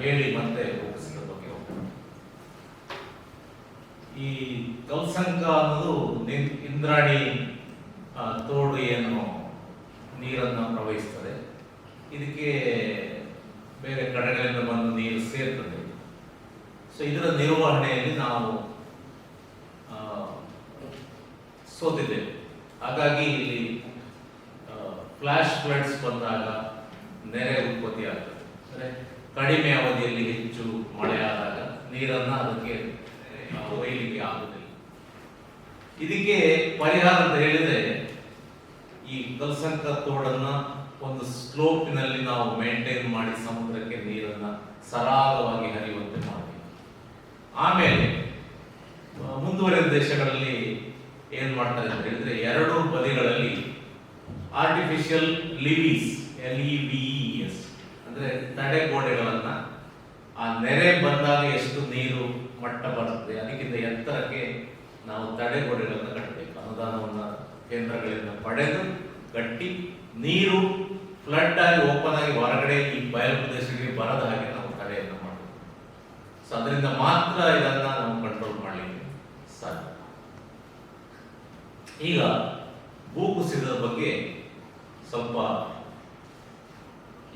ಹೇಳಿ ಮತ್ತೆ ಭೂಕುಸಿತದ ಬಗ್ಗೆ ಹೋಗೋಣ ಈ ಕಲ್ಸಂಕ ಅನ್ನೋದು ನಿನ್- ಇಂದ್ರಾಣಿ ಆ, ತೋಡು ಏನು ನೀರನ್ನು ಪ್ರವಹಿಸ್ತದೆ ಇದಕ್ಕೆ ಬೇರೆ ಕಡೆಗಳಿಂದ ಬಂದು ನೀರು ಸೇರ್ತದೆ ಸೊ ಇದರ ನಿರ್ವಹಣೆಯಲ್ಲಿ ನಾವು ಆ, ಸೋತಿದ್ದೇವೆ ಹಾಗಾಗಿ ಇಲ್ಲಿ ಫ್ಲಾಶ್ ಫ್ಲಡ್ಸ್ ಬಂದಾಗ ನೆರೆ ಉತ್ಪತ್ತಿ ಆಗ್ತದೆ ಅಂದರೆ ಕಡಿಮೆ ಅವಧಿಯಲ್ಲಿ ಹೆಚ್ಚು ಮಳೆ ಆದಾಗ ನೀರನ್ನು ಅದಕ್ಕೆ ಒಯ್ಯಲಿಕ್ಕೆ ಆಗುದಿಲ್ಲ. ಇದಕ್ಕೆ ಪರಿಹಾರ ಅಂತ ಹೇಳಿದ್ರೆ ಈ ಕಲ್ಸಂಕ ತೋಡನ್ನ ಒಂದು ಸ್ಲೋಪಿನಲ್ಲಿ ನಾವು ಮೇಂಟೈನ್ ಮಾಡಿ ಸಮುದ್ರಕ್ಕೆ ನೀರನ್ನ ಸರಾಗವಾಗಿ ಹರಿಯುವಂತೆ ಮಾಡಬೇಕು ಆಮೇಲೆ ಮುಂದುವರೆದ ದೇಶಗಳಲ್ಲಿ ಏನ್ ಮಾಡ್ತಾರೆ ಅಂತ ಹೇಳಿದ್ರೆ ಎರಡು ಬದಿಗಳಲ್ಲಿ artificial levees L E S ಅಂದ್ರೆ ತಡೆಗೋಡೆಗಳನ್ನ ನೆರೆ ಬಂದಾಗ ಎಷ್ಟು ನೀರು ಮಟ್ಟ ಬರುತ್ತೆ? ಅದಕ್ಕಿಂತ ಎತ್ತರಕ್ಕೆ ನಾವು ತಡೆಗೋಡೆಗಳನ್ನು ಕಟ್ಟಬೇಕು. ಅನುದಾನವನ್ನು ಕೇಂದ್ರಗಳಿಂದ ಪಡೆದು ಕಟ್ಟಿ ನೀರು ಫ್ಲಡ್ ಆಗಿ ಓಪನ್ ಆಗಿ ಹೊರಗಡೆ ಈ ಬಯಲು ಪ್ರದೇಶಗಳಿಗೆ ಬರದ ಹಾಗೆ ನಾವು ತಡೆಯನ್ನು ಮಾಡಬೇಕು. ಸೊ ಅದರಿಂದ ಮಾತ್ರ ಇದನ್ನ ನಾವು ಕಂಟ್ರೋಲ್ ಮಾಡಲಿಕ್ಕೆ ಸಾಧ್ಯ. ಈಗ ಭೂಕುಸಿತದ ಬಗ್ಗೆ ಸ್ವಲ್ಪ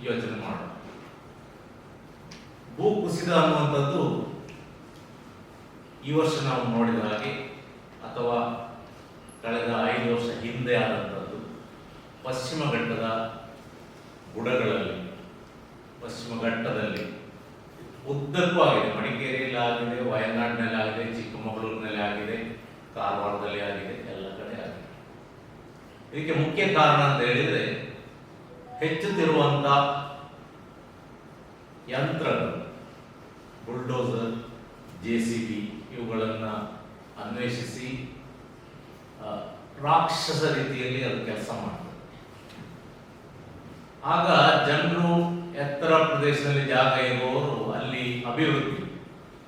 ಯೋಚನೆ ಮಾಡೋಣ. ಭೂಕುಸಿತ ಅನ್ನುವಂಥದ್ದು ಈ ವರ್ಷ ನಾವು ನೋಡಿದ ಹಾಗೆ ಅಥವಾ ಕಳೆದ ಐದು ವರ್ಷ ಹಿಂದೆ ಆದಂಥದ್ದು. ಪಶ್ಚಿಮ ಘಟ್ಟದ ಬುಡಗಳಲ್ಲಿ ಪಶ್ಚಿಮ ಘಟ್ಟದಲ್ಲಿ ಉದ್ದಕ್ಕೂ ಆಗಿದೆ. ಮಡಿಕೇರಿಯಲ್ಲಿ ಆಗಿದೆ, ವಯನಾಡಿನಲ್ಲಿ ಆಗಿದೆ, ಚಿಕ್ಕಮಗಳೂರಿನಲ್ಲಿ ಆಗಿದೆ, ಕಾರವಾರದಲ್ಲಿ ಆಗಿದೆ, ಎಲ್ಲ ಕಡೆ ಆಗಿದೆ. ಇದಕ್ಕೆ ಮುಖ್ಯ ಕಾರಣ ಅಂತ ಹೇಳಿದರೆ ಹೆಚ್ಚುತ್ತಿರುವಂಥ ಯಂತ್ರಗಳು. ಬುಲ್ಡೋಸರ್ ಜೆ ಸಿ ಬಿ ಇವುಗಳನ್ನು ಅನ್ವೇಷಿಸಿ ರಾಕ್ಷಸ ರೀತಿಯಲ್ಲಿ ಅದು ಕೆಲಸ ಮಾಡ್ತದೆ. ಆಗ ಜನರು ಎತ್ತರ ಪ್ರದೇಶದಲ್ಲಿ ಜಾಗ ಇರುವವರು ಅಲ್ಲಿ ಅಭಿವೃದ್ಧಿ.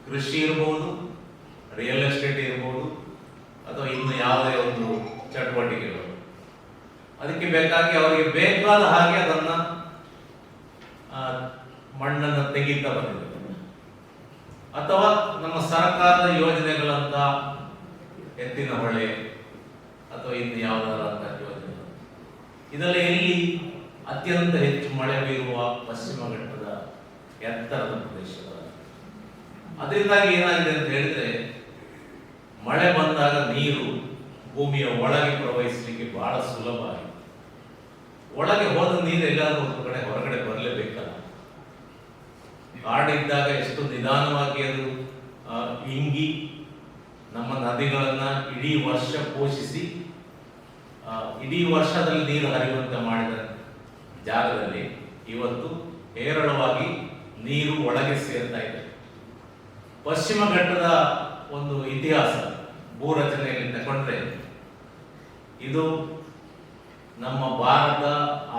ಕೃಷಿ ಇರ್ಬೋದು ರಿಯಲ್ ಎಸ್ಟೇಟ್ ಇರ್ಬೋದು, ಅಥವಾ ಇನ್ನು ಯಾವುದೇ ಒಂದು ಚಟುವಟಿಕೆಗಳು. ಅದಕ್ಕೆ ಬೇಕಾಗಿ ಅವರಿಗೆ ಬೇಕಾದ ಹಾಗೆ ಅದನ್ನು ಮಣ್ಣನ್ನು ತೆಗೀತಾ ಬಂದಿದೆ. ಅಥವಾ ನಮ್ಮ ಸರ್ಕಾರದ ಯೋಜನೆಗಳಂತ ಎತ್ತಿನ ಹೊಳೆ ಅಥವಾ ಇನ್ನು ಯಾವುದಾದ ಯೋಜನೆ. ಇದರಲ್ಲಿ ಎಲ್ಲಿ ಅತ್ಯಂತ ಹೆಚ್ಚು ಮಳೆ ಬೀರುವ ಪಶ್ಚಿಮ ಘಟ್ಟದ ಎತ್ತರದ ಪ್ರದೇಶಗಳಲ್ಲಿ ಅದರಿಂದಾಗಿ ಏನಾಗಿದೆ ಅಂತ ಹೇಳಿದ್ರೆ, ಮಳೆ ಬಂದಾಗ ನೀರು ಭೂಮಿಯ ಒಳಗೆ ಪ್ರವಹಿಸಲಿಕ್ಕೆ ಬಹಳ ಸುಲಭ ಆಗಿದೆ. ಒಳಗೆ ಹೋದ ನೀರು ಎಲ್ಲಾದರೂ ಒಂದು ಕಡೆ ಹೊರಗಡೆ ಬರಲೇಬೇಕಲ್ಲ. ಕಾಡಿದ್ದಾಗ ಎಷ್ಟು ನಿಧಾನವಾಗಿ ಅದು ಇಂಗಿ ನಮ್ಮ ನದಿಗಳನ್ನು ಇಡೀ ವರ್ಷ ಪೋಷಿಸಿ ಇಡೀ ವರ್ಷದಲ್ಲಿ ನೀರು ಹರಿಯುವಂತೆ ಮಾಡಿದ ಜಾಗದಲ್ಲಿ ಇವತ್ತು ಹೇರಳವಾಗಿ ನೀರು ಒಳಗೆ ಸೇರ್ತಾ ಇದೆ. ಪಶ್ಚಿಮ ಘಟ್ಟದ ಒಂದು ಇತಿಹಾಸ ಭೂರಚನೆಯಲ್ಲಿ ತಗೊಂಡ್ರೆ, ಇದು ನಮ್ಮ ಭಾರತ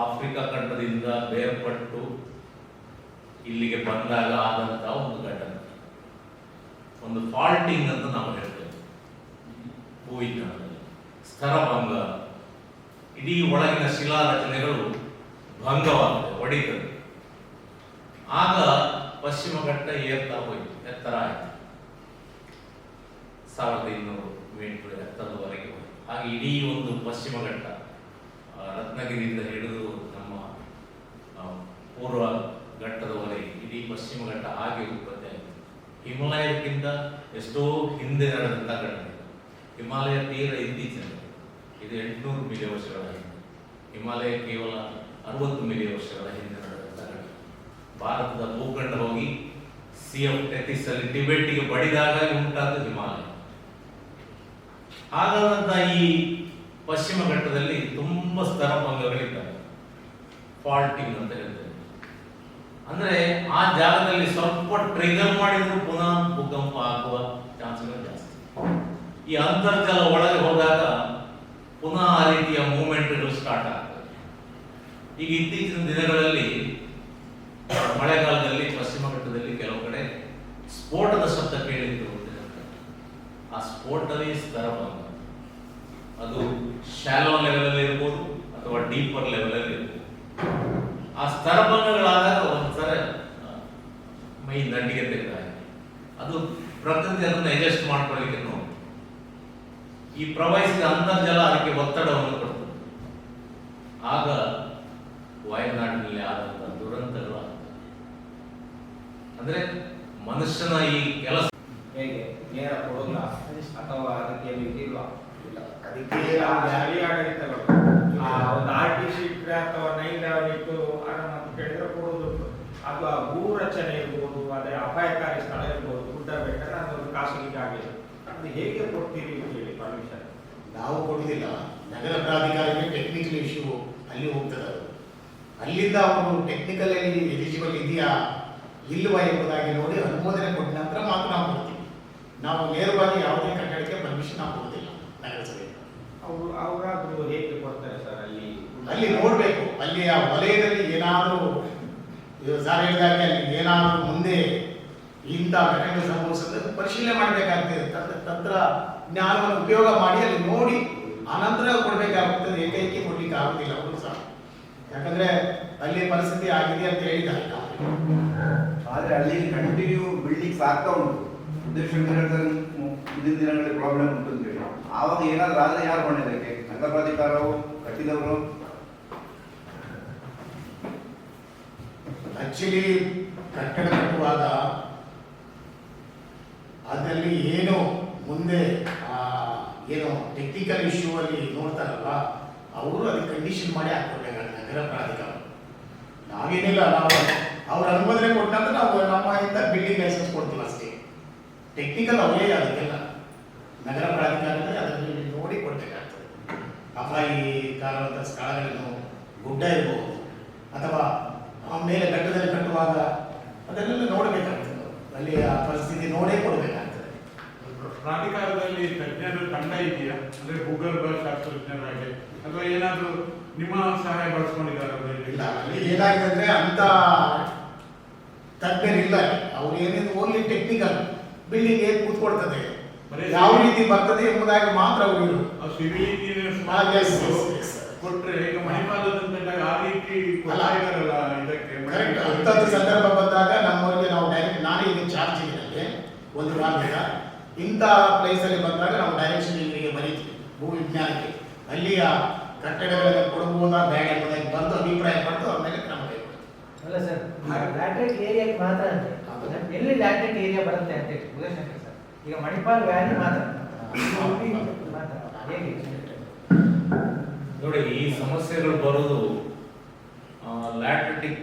ಆಫ್ರಿಕಾ ಖಂಡದಿಂದ ಬೇರ್ಪಟ್ಟು ಇಲ್ಲಿಗೆ ಬಂದಾಗ ಆದಂತಹ ಒಂದು ಘಟನೆ. ಒಂದು ಫಾಲ್ಟಿಂಗ್ ಅಂತ ನಾವು ಹೇಳ್ತೇವೆ. ಭೂವಿಜ್ಞಾನದಲ್ಲಿ ಸ್ಥರಭಂಗ. ಇಡೀ ಒಳಗಿನ ಶಿಲಾ ರಚನೆಗಳು ಭಂಗವಾಗುತ್ತೆ ಒಡಿತದೆ. ಆಗ ಪಶ್ಚಿಮ ಘಟ್ಟ ಏರ್ತಾ ಹೋಯಿತು, ಎತ್ತರ ಆಯಿತು. ಸಾವಿರದ ಇನ್ನೂರು ಮೀಟರ್ ಎತ್ತರದವರೆಗೆ ಹಾಗೆ ಇಡೀ ಒಂದು ಪಶ್ಚಿಮ ಘಟ್ಟ ರತ್ನಗಿರಿಯಿಂದ ಹಿಡಿದು ನಮ್ಮ ಪೂರ್ವ ಘಟ್ಟದವರೆಗೆ ಇಡೀ ಪಶ್ಚಿಮ ಘಟ್ಟ ಹಾಗೆ ಉತ್ಪತ್ತಿ ಆಯಿತು. ಹಿಮಾಲಯಕ್ಕಿಂತ ಎಷ್ಟೋ ಹಿಂದೆ ನಡೆದಂಥ ಘಟನೆ. ಹಿಮಾಲಯ ತೀರ ಇತ್ತೀಚಿನ ಇದು ಎಂಟುನೂರು ಮಿಲಿಯನ್ ವರ್ಷಗಳ ಹಿಂದೆ. ಹಿಮಾಲಯ ಕೇವಲ ಅರವತ್ತು ಮಿಲಿಯನ್ ವರ್ಷಗಳ ಹಿಂದೆ ನಡೆದಂಥ ಘಟನೆ ಭಾರತದ ಭೂಖಂಡ ಹೋಗಿ ಸಿ ಎಫ್ ಟೆಥಿಸ್ ಅಲ್ಲಿ ಟಿಬೆಟ್ಗೆ ಬಡಿದಾಗ ಉಂಟಾದ ಹಿಮಾಲಯ. ಹಾಗಾದಂತ ಈ ಪಶ್ಚಿಮ ಘಟ್ಟದಲ್ಲಿ ತುಂಬಾ ಸ್ತರಭಂಗಗಳಿದ್ದಾವೆ ಫಾಲ್ಟಿಂಗ್ ಅಂತ ಹೇಳ್ತೇವೆ ಅಂದ್ರೆ ಆ ಜಾಗದಲ್ಲಿ ಸ್ವಲ್ಪ ಟ್ರಿಗರ್ ಮಾಡಿದ್ರು ಪುನಃ ಭೂಕಂಪ ಆಗುವ ಚಾನ್ಸ್ಗಳು ಜಾಸ್ತಿ. ಈ ಅಂತರ್ಜಲ ಒಳಗೆ ಹೋದಾಗ ಪುನಃ ಆ ರೀತಿಯ ಮೂವ್ಮೆಂಟ್ಗಳು ಸ್ಟಾರ್ಟ್ ಆಗ್ತದೆ ಈಗ ಇತ್ತೀಚಿನ ದಿನಗಳಲ್ಲಿ ಮಳೆಗಾಲದಲ್ಲಿ, ಪಶ್ಚಿಮ ಘಟ್ಟದಲ್ಲಿ ಕೆಲವು ಕಡೆ ಸ್ಫೋಟದ ಶಬ್ದ ಕೇಳಿದ್ದು ಆ. ಆ ಸ್ಫೋಟವೇ ಸ್ತರಭಂಗ ಅದು ಶಾಲೋ ಲೆವೆಲ್ ಇರ್ಬೋದು ಅಥವಾ ಡೀಪರ್ ಲೆವೆಲ್ ಇರ್ಬೋದು. ಆ ಸ್ತರಭಂಗಗಳಾದಾಗ ಮೈ ತೆಗೆದ ಅದು ಪ್ರಕೃತಿಯನ್ನು ಅಡ್ಜಸ್ಟ್ ಮಾಡ್ಕೊಳ್ಳಿಕ್ಕೆ ಈ ಪ್ರವಹಿಸಿದ ಅಂತರ್ಜಲ ಅದಕ್ಕೆ ಒತ್ತಡವನ್ನು ಕೊಡ್ತದೆ. ಆಗ ವಯನಾಡಿನಲ್ಲಿ ಆದಂತಹ ದುರಂತಗಳು. ಅಂದ್ರೆ ಮನುಷ್ಯನ ಈ ಕೆಲಸ ಹೇಗೆ? ನೇರ ಕೊಡೋಲ್ಲ ಅಥವಾ ಅದಕ್ಕೆ ಇಲ್ಲ. ಅದಕ್ಕೆ ಸ್ಥಳೀಯ ಆಡಳಿತಗಳು ಆ ಒಂದು ಆರ್ ಟಿ ಸಿ ಇಟ್ಟರೆ ಅಥವಾ ನೈಲ್ ಇಟ್ಟು ಅದನ್ನ ಅಂತ ಕೇಳಿದ್ರೆ ಕೊಡೋದುಂಟು ಅಥವಾ ಭೂ ರಚನೆ ಇರ್ಬೋದು ಅದೇ ಅಪಾಯಕಾರಿ ಸ್ಥಳ ಇರ್ಬೋದು ಗುಡ್ಡ ಬೆಟ್ಟ ಅದು ಹೇಗೆ ಕೊಡ್ತೀರಿ ಅಂತ ಹೇಳಿ ಪರ್ಮಿಷನ್ ನಾವು ಕೊಡಲಿಲ್ಲ ನಗರ ಪ್ರಾಧಿಕಾರಕ್ಕೆ ಟೆಕ್ನಿಕಲ್ ಇಶ್ಯೂ ಅಲ್ಲಿ ಹೋಗ್ತದೆ ಅದು. ಅಲ್ಲಿಂದ ಅವರು ಟೆಕ್ನಿಕಲ್ ಅಲ್ಲಿ ಎಲಿಜಿಬಲ್ ಇದೆಯಾ ಇಲ್ವಾ ಎಂಬುದಾಗಿ ನೋಡಿ ಅನುಮೋದನೆ ಕೊಟ್ಟ ನಂತರ ಮಾತ್ರ ನಾವು ಕೊಡ್ತೀವಿ. ನಾವು ನೇರವಾಗಿ ಯಾವುದೇ ಕಟ್ಟಡಕ್ಕೆ ಪರ್ಮಿಷನ್ ನಾವು ಕೊಡೋದಿಲ್ಲ ನಗರಸಭೆ ಅವರು ಅವರಾದರೂ ಹೇಗೆ ಕೊಡ್ತಾರೆ ಸರ್ ಅಲ್ಲಿ? ಅಲ್ಲಿ ನೋಡಬೇಕು. ಅಲ್ಲಿ ಆ ವಲಯದಲ್ಲಿ ಏನಾದರೂ ಸಾರ್ ಹೇಳಿದಾಗೆ ಅಲ್ಲಿ ಏನಾದರೂ ಮುಂದೆ ಇಂಥ ಘಟನೆ ಸಂಭವಿಸಿದ್ರೆ ಪರಿಶೀಲನೆ ಮಾಡಬೇಕಾಗ್ತದೆ ತಂತ್ರ ತಂತ್ರ ಜ್ಞಾನವನ್ನು ಉಪಯೋಗ ಮಾಡಿ ಅಲ್ಲಿ ನೋಡಿ ಅನಂತರ ಕೊಡಬೇಕಾಗುತ್ತದೆ ಏಕೈಕಿ ಕೊಡ್ಲಿಕ್ಕೆ ಆಗುದಿಲ್ಲ ಅವರು ಸಹ ಯಾಕಂದ್ರೆ ಅಲ್ಲಿ ಪರಿಸ್ಥಿತಿ ಆಗಿದೆ ಅಂತ ಹೇಳಿದ್ದಾರೆ ಆದರೆ ಅಲ್ಲಿ ಕಂಟಿನ್ಯೂ ಬಿಲ್ಡಿಂಗ್ ಆಗ್ತಾ ಉಂಟು. ಉದ್ದೇಶ ಮುಂದಿನ ದಿನಗಳಲ್ಲಿ ಪ್ರಾಬ್ಲಮ್ ಉಂಟು ಅಂತ ಹೇಳಿ. ಆವಾಗ ಏನಾದ್ರೂ ಆದ್ರೆ ಯಾರು ಹೊಣೆ ಅದಕ್ಕೆ? ನಗರ ಪ್ರಾಧಿಕಾರವು ಕಟ್ಟಿದವರು? ಆಕ್ಚುಲಿ ಕಟ್ಟಡ ಕಟ್ಟುವಾಗ ಅದರಲ್ಲಿ ಏನು ಮುಂದೆ ಏನು ಟೆಕ್ನಿಕಲ್ ಇಶ್ಯೂ ಅಲ್ಲಿ ನೋಡ್ತಾರಲ್ಲ ಅವರು ಅದಕ್ಕೆ ಕಂಡೀಷನ್ ಮಾಡಿ ಹಾಕ್ಕೊಡ್ಬೇಕಾಗುತ್ತೆ ನಗರ ಪ್ರಾಧಿಕಾರ. ನಾವೇನಿಲ್ಲ, ನಾವು ಅವ್ರ ಅನುಮೋದನೆ ಕೊಟ್ಟ ನಂತರ ನಾವು ನಮ್ಮ ಇಂದ ಬಿಲ್ಡಿಂಗ್ ಲೈಸೆನ್ಸ್ ಕೊಡ್ತೀವಿ ಅಷ್ಟೇ. ಟೆಕ್ನಿಕಲ್ ಅವರೇ ಅದಕ್ಕೆಲ್ಲ. ನಗರ ಪ್ರಾಧಿಕಾರದಲ್ಲಿ ಅದರಲ್ಲಿ ನೋಡಿ ಕೊಡ್ಬೇಕಾಗ್ತದೆ. ಅಪಾಯಿ ಕಾರಣವಂತ ಸ್ಥಳಗಳನ್ನು ಗುಡ್ಡ ಇರಬಹುದು ಅಥವಾ ಆ ಮೇಲೆ ಬೆಟ್ಟದಲ್ಲಿ ಕಟ್ಟುವಾಗ ಅದನ್ನೆಲ್ಲ ನೋಡಬೇಕಾಗ್ತದೆ. ಅಲ್ಲಿ ಆ ಪರಿಸ್ಥಿತಿ ನೋಡೇ ಕೊಡಬೇಕಾಗ್ತದೆ. ಪ್ರಾಧಿಕಾರದಲ್ಲಿ ತಜ್ಞರ ತಂಡ ಇದೆಯಾ? ಅಂದ್ರೆ ಭೂಗರ್ಭ ಶಾಸ್ತ್ರಜ್ಞರಾಗಿ. ಅಥವಾ ಏನಾದ್ರು ನಿಮ್ಮ ಸಹಾಯ ಬಳಸ್ಕೊಂಡಿದ್ದಾರೆ ಇಲ್ಲ ಅಲ್ಲಿ ಏನಾಗಿದೆ ಅಂತ ತಜ್ಞರಿಲ್ಲ. ಅವ್ರು ಏನೇನು ಓನ್ಲಿ ಟೆಕ್ನಿಕಲ್ ಬಿಲ್ಡಿಂಗ್ ಹೇಗೆ ಕೂತ್ಕೊಳ್ತದೆ? ಯಾವ ರೀತಿ ಬರ್ತದೆ ಎಂಬುದಾಗಿ ಮಾತ್ರ ಅವರು ಸಿವಿಲ್ ಇಂಜಿನಿಯರ್ಸ್. ಕೊಟ್ರೆ ಈಗ ಮಣಿಪಾಲದಂತ ಆ ರೀತಿ ಕೊಡ್ತಾ ಇದಾರಲ್ಲ ಇದಕ್ಕೆ ಕರೆಕ್ಟ್ ಅಂಥದ್ದು ಸಂದರ್ಭ ಬಂದಾಗ ನಮ್ಮವರಿಗೆ ನಾವು ಡೈರೆಕ್ಟ್ ನಾನೇ ಈಗ ಚಾರ್ಜ್ ಇದೆ ಒಂದು ವಾರದಿಂದ ಇಂಥ ಪ್ಲೇಸಲ್ಲಿ ಬಂದಾಗ ನಾವು ಡೈರೆಕ್ಷನ್ ಇಲ್ಲಿಗೆ ಬರೀತೀವಿ ಭೂ ವಿಜ್ಞಾನಕ್ಕೆ. ಅಲ್ಲಿಯ ಕಟ್ಟಡಗಳನ್ನು ಕೊಡಬಹುದಾ ಬೇಡ ಎಂಬುದಾಗಿ ಬಂದು ಅಭಿಪ್ರಾಯ ಪಡೆದು ಆಮೇಲೆ ಕ್ರಮ ಅಲ್ಲ ಸರ್ ಲ್ಯಾಟ್ರಿಕ್ ಏರಿಯಾಕ್ಕೆ ಮಾತ್ರ ಅಂತೆ ಎಲ್ಲಿ ಲ್ಯಾಟ್ರಿಕ್ ಏರಿಯಾ ಬರುತ್ತೆ ಅಂತ ಉದಯಶಂಕರ್ ಸರ್. ಈಗ ಮಣಿಪಾಲ್ ವ್ಯಾಲಿ ಮಾತ್ರ. ಹೇಗೆ? ನೋಡಿ ಈ ಸಮಸ್ಯೆಗಳು ಬರೋದು ಲ್ಯಾಟ್ರಿಟಿಕ್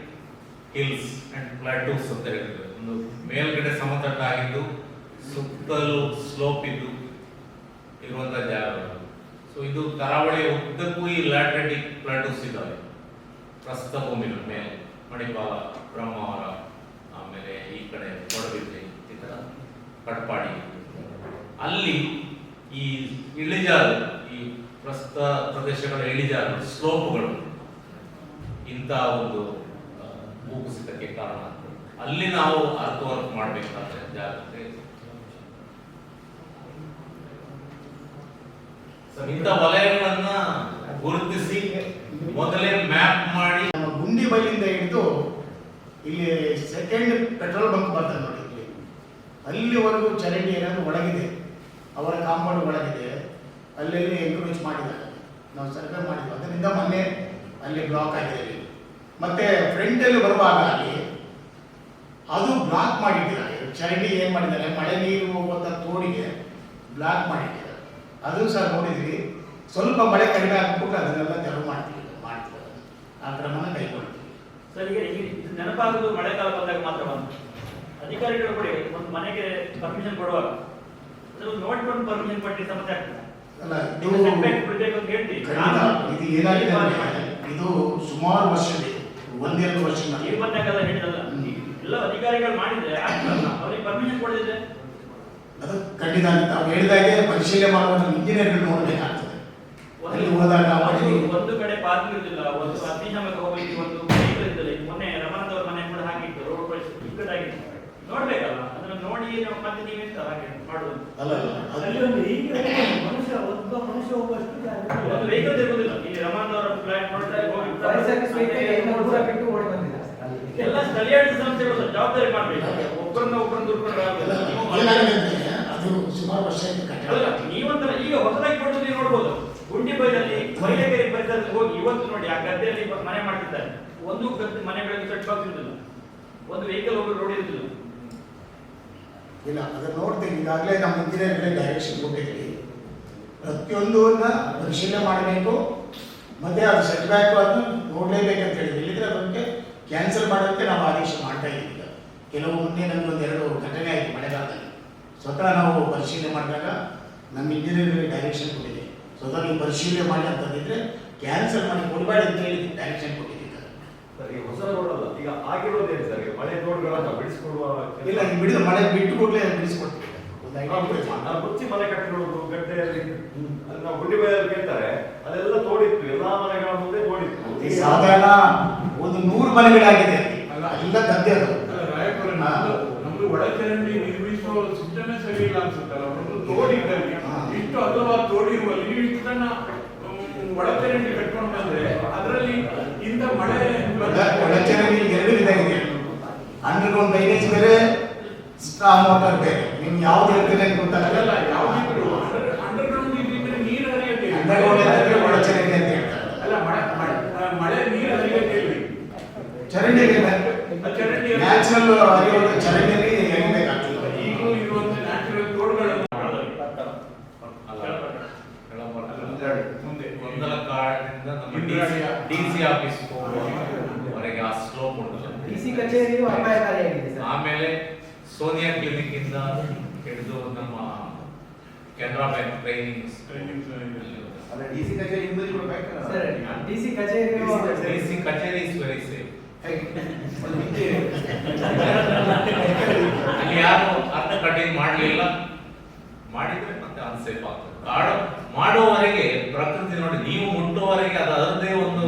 ಹಿಲ್ಸ್ ಅಂಡ್ ಪ್ಲಾಟೂಸ್ ಅಂತ ಹೇಳ್ತೇವೆ. ಒಂದು ಮೇಲ್ಗಡೆ ಸಮತಟ್ಟ ಆಗಿದ್ದು ಸುತ್ತಲೂ ಸ್ಲೋಪ್ ಇದ್ದು ಇರುವಂತ ಜಾಗ. ಸೊ ಇದು ಕರಾವಳಿ ಉದ್ದಕ್ಕೂ ಈ ಲ್ಯಾಟ್ರೆಟಿಕ್ ಪ್ಲಾಟೂಸ್ ಇದ್ದಾವೆ ಪ್ರಸ್ತುತ ಭೂಮಿ ಮೇಲೆ, ಮಣಿಪಾಲ, ಬ್ರಹ್ಮಾವರ, ಆಮೇಲೆ ಈ ಕಡೆ ಕೊಡಬಿದ್ರಿ ಈ ಥರ ಕಟ್ಪಾಡಿ ಅಲ್ಲಿ ಈ ಇಳಿಜಾರು, ಈ ಪ್ರಸ್ತ ಪ್ರದೇಶಗಳ ಇಳಿಜಾರು ಸ್ಲೋಪುಗಳು ಇಂಥ ಒಂದು ಭೂಕುಸಿತಕ್ಕೆ ಕಾರಣ ಅಲ್ಲಿ ನಾವು ಅರ್ಥವರ್ಕ್ ಮಾಡಬೇಕಾದ್ರೆ ಜಾಗ್ರತೆ ಇಂಥ ವಲಯಗಳನ್ನ ಗುರುತಿಸಿ ಮೊದಲೇ ಮ್ಯಾಪ್ ಮಾಡಿ. ಗುಂಡಿ ಬೈಲಿಂದ ಹಿಡಿದು ಇಲ್ಲಿ ಸೆಕೆಂಡ್ ಪೆಟ್ರೋಲ್ ಬಂಕ್ ಬರ್ತದೆ ನೋಡಿ ಇಲ್ಲಿ. ಅಲ್ಲಿವರೆಗೂ ಚರಂಡಿ ಏನಾದ್ರು ಒಳಗಿದೆ, ಅವರ ಕಾಂಪೌಂಡ್ ಒಳಗಿದೆ, ಅಲ್ಲೆಲ್ಲಿ ಎನ್ಕ್ರೋಚ್ ಮಾಡಿದ್ದಾರೆ. ನಾವು ಸರ್ವೆ ಮಾಡಿದ್ವಿ. ಅದರಿಂದ ಮೊನ್ನೆ ಅಲ್ಲಿ ಬ್ಲಾಕ್ ಆಗಿದೆ ಅಲ್ಲಿ. ಮತ್ತೆ ಫ್ರಂಟಲ್ಲಿ ಬರುವಾಗ ಅಲ್ಲಿ ಅದು ಬ್ಲಾಕ್ ಮಾಡಿಟ್ಟಿದ್ದಾರೆ. ಚರಂಡಿ ಏನ್ ಮಾಡಿದ್ದಾರೆ? ಮಳೆ ನೀರು ಹೋಗುವಂತ ತೋಡಿಗೆ ಬ್ಲಾಕ್ ಮಾಡಿಟ್ಟಿದ್ದಾರೆ. ಅದು ಸಹ ನೋಡಿದ್ವಿ. ಸ್ವಲ್ಪ ಮಳೆ ಕಡಿಮೆ ಆಗ್ಬಿಟ್ಟು ಅದನ್ನೆಲ್ಲ ತೆರವು ಮಾಡ್ತೀವಿ ಮಾಡ್ತೀವಿ. ಅದನ್ನ. ಆ ಕ್ರಮನ ಕೈಗೊಳ್ತೀವಿ. ಸರ್ ಈಗ ಈ ನೆನಪಾಗೋದು ಮಳೆಗಾಲ ಬಂದಾಗ ಮಾತ್ರ ಬಂತು ಅಧಿಕಾರಿಗಳು ಕೂಡ ಒಂದು ಮನೆಗೆ ಪರ್ಮಿಷನ್ ಕೊಡುವಾಗ. ಅದು ನೋಡ್ಕೊಂಡು ಪರ್ಮಿಷನ್ ಕೊಟ್ಟು ಸಮಸ್ಯೆ ಆಗ್ತದೆ. ಇದು ಏನಾಗಿದೆ ಇದು ಸುಮಾರು ವರ್ಷದ ಒಂದೆರಡು ವರ್ಷ ಬಂದಾಗೆಲ್ಲ ಹೇಳಿದಲ್ಲ. ಎಲ್ಲ ಅಧಿಕಾರಿಗಳು ಮಾಡಿದ್ರೆ ಅವ್ರಿಗೆ ಪರ್ಮಿಷನ್ ಕೊಡದಿದ್ರೆ? ಅದು ಖಂಡಿತ ತಾವು ಹೇಳಿದಾಗೆ ಪರಿಶೀಲನೆ ಮಾಡುವಂತ ಇಂಜಿನಿಯರ್ಗಳು ನೋಡಬೇಕಾಗ್ತದೆ. ಅಲ್ಲಿ ಹೋದಾಗ ಒಂದು ಕಡೆ ಪಾರ್ಕಿಂಗ್ ಇರಲಿಲ್ಲ ಒಂದು ಅಗ್ನಿಶಾಮಕ ಹೋಗ್ಲಿಕ್ಕೆ ಒಂದು ವೆಹಿಕಲ್ ಇರಲಿಲ್ಲ ಈಗ ಮೊನ್ನೆ ರಮಣದವ್ರ ಮನೆ ಕೂಡ ಹಾಗಿತ್ತು ರೋಡ್ ಪರಿಸ್ಥಿತಿ ಇಕ್ಕಟ್ಟಾಗಿತ್ತು ನೋಡ್ಬೇಕಲ್ಲ ಅದನ್ನ ನೋಡಿ ನಾವು ಮತ್ತೆ ನೀವೆಂತ ಹಾಗೆ ಮಾಡುವುದು ಅಲ್ಲ ಒಂದು ಈಗ ಮನುಷ್ಯ ಒಬ್ಬ ಮನುಷ್ಯ ಹೋಗುವಷ್ಟು ಒಂದು ವೆಹಿಕಲ್ ತಿರುಗುದಿಲ್ಲ ಇಲ್ಲಿ. ರಮಣದವರ ಫ್ಲಾಟ್ ನೋಡಿದ್ರೆ ಹೋಗಿ ಸುಮಾರು ವರ್ಷ ಆಯ್ತು ಕಟ್ಟಡ. ಈಗ ಹೊಸದಾಗಿ ಕೊಡ್ತೀವಿ ನೀವು ನೋಡ್ಬೋದು. ಗುಂಡಿ ಬೈಲಲ್ಲಿ ಮೈಲಗೆರೆ ಪರಿಸರದಲ್ಲಿ ಹೋಗಿ ಇವತ್ತು ನೋಡಿ ಆ ಗದ್ದೆಯಲ್ಲಿ ಮನೆ ಮಾಡ್ತಿದ್ದಾರೆ. ಒಂದು ಗದ್ದೆ ಮನೆ ಬೆಳೆದು ಕಟ್ ಬಾಕ್ಸಿಲ್ಲ ಒಂದು ವೆಹಿಕಲ್ ಹೋಗಿ ರೋಡ್ ಇರಲಿಲ್ಲ ಇಲ್ಲ ಅದನ್ನ ನೋಡ್ತೀನಿ. ಈಗಾಗಲೇ ನಮ್ಮ ಇಂಜಿನಿಯರ್ಗಳೇ ಡೈರೆಕ್ಷನ್ ಕೊಟ್ಟಿದ್ದೀವಿ ಪ್ರತಿಯೊಂದನ್ನ ಪರಿಶೀಲನೆ ಮಾಡಬೇಕು. ಮತ್ತೆ ಅದು ಸೆಟ್ ಬ್ಯಾಕ್ ಅದನ್ನು ನೋಡಲೇಬೇಕಂತ ಹೇಳಿದ್ವಿ ಇಲ್ಲಿದ್ರೆ ಅದಕ್ಕೆ ಕ್ಯಾನ್ಸಲ್ ಮಾಡೋಕ್ಕೆ ನಾವು ಆದೇಶ ಮಾಡ್ತಾ ಇದ್ದೀವಿ. ಕೆಲವು ಮುಂದೆ ನಮಗೆ ಒಂದೆರಡು ಘಟನೆ ಆಯಿತು ಮಳೆಗಾಲದಲ್ಲಿ. ಸ್ವತಃ ನಾವು ಪರಿಶೀಲನೆ ಮಾಡಿದಾಗ ನಮ್ಮ ಇಂಜಿನಿಯರಿಂಗ್ ಡೈರೆಕ್ಷನ್ ಕೊಟ್ಟಿದೆ ಸ್ವತಃ ನೀವು ಪರಿಶೀಲನೆ ಮಾಡಿ ಅಂತಂದಿದ್ರೆ ಕ್ಯಾನ್ಸಲ್ ಮಾಡಿ ಕೊಡಬೇಡ ಅಂತ ಹೇಳಿ ಡೈರೆಕ್ಷನ್ ಕೊಟ್ಟಿದ್ದೀವಿ ಹೊಸ ರೋಡ್ ಈಗ ಆಗಿರೋದೇನು ಸರ್ ಮಳೆ ರೋಡ್ಗಳನ್ನ ಬಿಡಿಸ್ಕೊಡುವ ಇಲ್ಲ ಬಿಡಿದ ಮಳೆ ಬಿಟ್ಟು ಕೂಡಲೇ ಬಿಡಿಸ್ಕೊಡ್ತೀವಿ. ನಾವು ಮುಚ್ಚಿ ಮನೆ ಕಟ್ಟಿರೋದು ಗಡ್ಡೆಯಲ್ಲಿ ಅಲ್ಲಿ ನಾವು ಗುಂಡಿ ಬೈಯಲ್ಲಿ ಕೇಳ್ತಾರೆ ಅದೆಲ್ಲ ತೋಡಿತ್ತು ಎಲ್ಲಾ ಮನೆಗಳ ಮುಂದೆ ತೋಡಿತ್ತು ಸಾಧಾರಣ ಒಂದು ನೂರು ಮನೆಗಳಾಗಿದೆ ಅಲ್ಲ ಎಲ್ಲ ಗದ್ದೆ ಅದು ನಮ್ದು ನಮ್ದು ನಿರ್ಮಿಸುವ ಸಿಸ್ಟಮೇ ಸರಿ ಇಲ್ಲ ಅನ್ಸುತ್ತಲ್ಲ ಒಂದು ತೋಡಿದ್ದಲ್ಲಿ. ಇಷ್ಟು ಅಥವಾ ತೋಡಿರುವಲ್ಲಿ ನೀವು ಇಷ್ಟನ್ನ ಒಳಚರಂಡಿ ಕಟ್ಕೊಂಡು ಬಂದ್ರೆ ಅದರಲ್ಲಿ ಇಂಥ ಮಳೆ ಒಳ- ಒಳಚರಂಡಿ ಎರಡು ವಿಧ ಇದೆ. ಅಂಡರ್ಗ್ರೌಂಡ್ ಡ್ರೈನೇಜ್ ಬೇರೆ ಸ್ಟ್ರಾ ಮೋಟರ್ ಬೇರೆ. ನಿಮ್ಗೆ ಯಾವ್ದು ಹೇಳ್ತೀರಿ ಅಂತ ಅದಲ್ಲ ಗೊತ್ತಾಗಲ್ಲ. ಯಾವ್ದಿದ್ರು ಅಂಡರ್ಗ್ರೌಂಡ್ ಇದ್ರೆ ನೀರು ಅಂಡರ್ಗ್ರೌಂಡ್ ಅಂದ್ರೆ ಒಳಚರಂಡಿ ಅಂತ ಹೇಳ್ತಾರೆ. ಅಲ್ಲ ಮಳೆ ಮಳೆ ನೀರು ಹರಿಯೋದಿಲ್ಲ ಚರಂಡಿ ಇದೆ. ಚರಂಡಿ ನ್ಯಾಚುರಲ್ ಹರಿಯೋದು ಚರಂಡಿಯಲ್ಲಿ ಎಳಿಬೇಕಾಗ್ತದೆ ಈಗಲೂ ಇರುವಂತ ನ್ಯಾಚುರಲ್ ತೋಡುಗಳನ್ನು ಅಲ್ಲ ಕೆಳಭಾಗ. ಮುಂದೆ ಗೊಂದಲ ಕಾರಣದಿಂದ ನಮ್ಮ ಇಂದ್ರಾಣಿಯ ಡಿ ಸಿ ಆಫೀಸ್ ಹೋಗುವವರೆಗೆ ಆ ಸ್ಲೋಪ್ ಉಂಟಲ್ಲ ಡಿ ಸಿ ಕಚೇರಿ ಆಮೇಲೆ ಸೋನಿಯಾ ಕ್ಲಿನಿಕ್ ಇಂದ ಹಿಡಿದು ನಮ್ಮ ಕೆನರಾ ಬ್ಯಾಂಕ್ ಟ್ರೈನಿಂಗ್ ಡಿಸಿ ಇದೆ. ಅಲ್ಲ ಡಿ ಸಿ ಕಚೇರಿ ಹಿಂಬದಿ ಕೂಡ ಸರ್ ಡಿ ಸಿ ಕಚೇರಿಯು ಡಿ ಸಿ ಕಚೇರಿ. ಇಸ್ ವೆರಿ ಸೇಫ್ ಅಲ್ಲಿ ಯಾರು ಅರ್ಥ ಕಟಿಂಗ್ ಮಾಡಲಿಲ್ಲ. ಮಾಡಿದ್ರೆ ಮತ್ತೆ ಅನ್ಸೇಫ್ ಆಗ್ತದೆ. ಮಾಡುವವರೆಗೆ ಪ್ರಕೃತಿ ನೋಡಿ ನೀವು ಮುಟ್ಟುವವರೆಗೆ ಅದು ಅದರದ್ದೇ ಒಂದು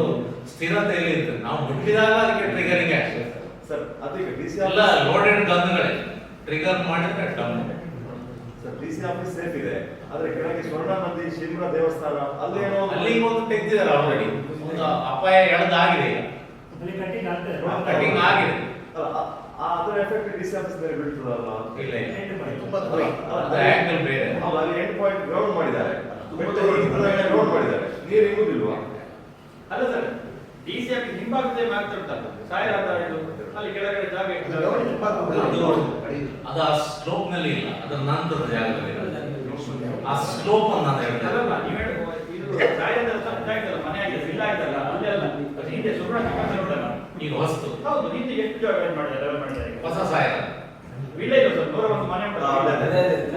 ಸ್ಥಿರತೆಯಲ್ಲಿ ಇರ್ತದೆ. ನಾವು ಮುಟ್ಟಿದಾಗ ಅದಕ್ಕೆ ಟ್ರಿಗರಿಂಗ್ ಆಕ್ಷನ್ ಸರ್ ಅದೀಗ ಡಿ ಸಿ ಎಲ್ಲ ಲೋಡೆಡ್ ಗನ್ಗಳೇ ಟ್ರಿಗರ್ ಮಾಡಿದ್ರೆ down sir D C office safe ಇದೆ. ಆದ್ರೆ ಕೆಳಗೆ ಸ್ವರ್ಣ ನದಿ ಶಿಲ್ಮರ ದೇವಸ್ಥಾನ ಅಲ್ಲೇನೋ ಅಲ್ಲಿ ಒಂದು ತೆಗೆದಿದ್ದಾರೆ ಆಲ್ರೆಡಿ ಒಂದು ಅಪಾಯ ಎಳೆದಾಗಿದೆ ಈಗ. ಅಲ್ಲಿ ಕಟ್ಟಿಂಗ್ ಆಗ್ತದೆ ಕಟಿಂಗ್ ಆಗಿದೆ. ಅದರ ಎಫೆಕ್ಟ್ ಡಿ ಸಿ ಆಫೀಸ್ ಮೇಲೆ ಬೀಳ್ತದಲ್ಲ ಇಲ್ಲ ಇಲ್ಲ. ತುಂಬಾ ಅಲ್ಲ, ಆಂಗಲ್ ಬೇರೆ. ಪಾಯಿಂಟ್ ಗ್ರೌಂಡ್ ಮಾಡಿದ್ದಾರೆ. ಬೆಟ್ಟ ಮಾಡಿದ್ದಾರೆ. ನೀರು ಇಲ್ವಾ ಅಲ್ಲ ಸರ್ ಡಿ ಸಿ ಆಫೀಸ್ ಹಿಂಭಾಗದೇ ಮಾತಾಡ್ತಾರೆ ಇದು? ಅಲ್ಲಿ ಕೆಳಗಡೆ ಜಾಗ. ಅದು ಆ ಸ್ಲೋಪ್ನಲ್ಲಿ ಇಲ್ಲ. ಅದರ ನಂತರದ ಜಾಗದಲ್ಲಿ. ಆ ಸ್ಲೋಪ್ ಅನ್ನ ನಾನು. ನೀವು ಇದು ಸಾಯದ ಇದಾಯ್ತಲ್ಲ ಮನೆ ಆಗಿದೆ ಇಲ್ಲ ಆಯ್ತಲ್ಲ ಅಲ್ಲಿ ಅಲ್ಲ. ಅದು ಹಿಂದೆ ಸುಬ್ರಹ್ಮಣ್ಯ ಕಟ್ಟಡ ಈಗ ಹೊಸ್ತು ಹೌದು ಹಿಂದೆ ಎಷ್ಟು ಜಾಗ ಏನ್ ಮಾಡಿದ್ದಾರೆ? ಲೆವೆಲ್ ಮಾಡಿದ್ದಾರೆ ಹೊಸ ಸಾಯರ ವಿಲೇಜ್ ಸರ್ ನೂರ ಒಂದು ಮನೆ ಬರುದಿಲ್ಲ.